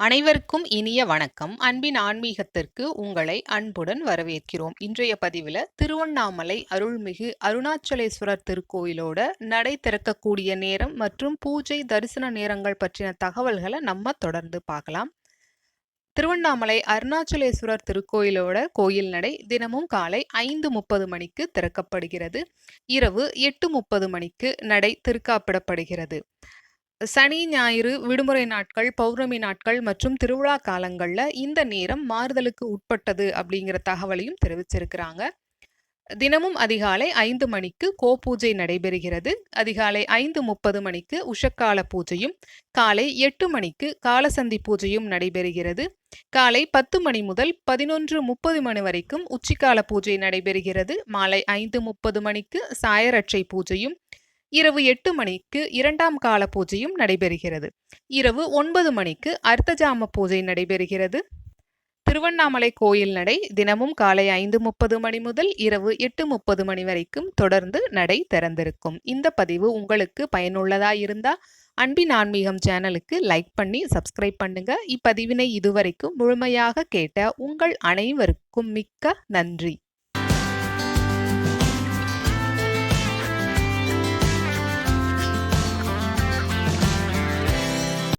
அனைவருக்கும் இனிய வணக்கம். அன்பின் ஆன்மீகத்திற்கு உங்களை அன்புடன் வரவேற்கிறோம். இன்றைய பதிவில் திருவண்ணாமலை அருள்மிகு அருணாச்சலேஸ்வரர் திருக்கோயிலோட நடை திறக்கக்கூடிய நேரம் மற்றும் பூஜை தரிசன நேரங்கள் பற்றின தகவல்களை நம்ம தொடர்ந்து பார்க்கலாம். திருவண்ணாமலை அருணாச்சலேஸ்வரர் திருக்கோயிலோட கோயில் நடை தினமும் காலை ஐந்து முப்பது மணிக்கு திறக்கப்படுகிறது. இரவு எட்டு முப்பது மணிக்கு நடை திருக்காப்பிடப்படுகிறது. சனி ஞாயிறு விடுமுறை நாட்கள் பௌர்ணமி நாட்கள் மற்றும் திருவிழா காலங்களில் இந்த நேரம் மாறுதலுக்கு உட்பட்டது அப்படிங்கிற தகவலையும் தெரிவிச்சிருக்கிறாங்க. தினமும் அதிகாலை ஐந்து மணிக்கு கோபூஜை நடைபெறுகிறது. அதிகாலை ஐந்து முப்பது மணிக்கு உஷக்கால பூஜையும் காலை எட்டு மணிக்கு காலசந்தி பூஜையும் நடைபெறுகிறது. காலை பத்து மணி முதல் பதினொன்று முப்பது மணி வரைக்கும் உச்சிக்கால பூஜை நடைபெறுகிறது. மாலை ஐந்து முப்பது மணிக்கு சாயரட்சை பூஜையும் இரவு எட்டு மணிக்கு இரண்டாம் கால பூஜையும் நடைபெறுகிறது. இரவு ஒன்பது மணிக்கு அர்த்தஜாம பூஜை நடைபெறுகிறது. திருவண்ணாமலை கோயில் நடை தினமும் காலை ஐந்து முப்பது மணி முதல் இரவு எட்டு முப்பது மணி வரைக்கும் தொடர்ந்து நடை திறந்திருக்கும். இந்த பதிவு உங்களுக்கு பயனுள்ளதா இருந்தா அன்பின் ஆன்மீகம் சேனலுக்கு லைக் பண்ணி சப்ஸ்கிரைப் பண்ணுங்க. இப்பதிவினை இதுவரைக்கும் முழுமையாக கேட்ட உங்கள் அனைவருக்கும் மிக்க நன்றி.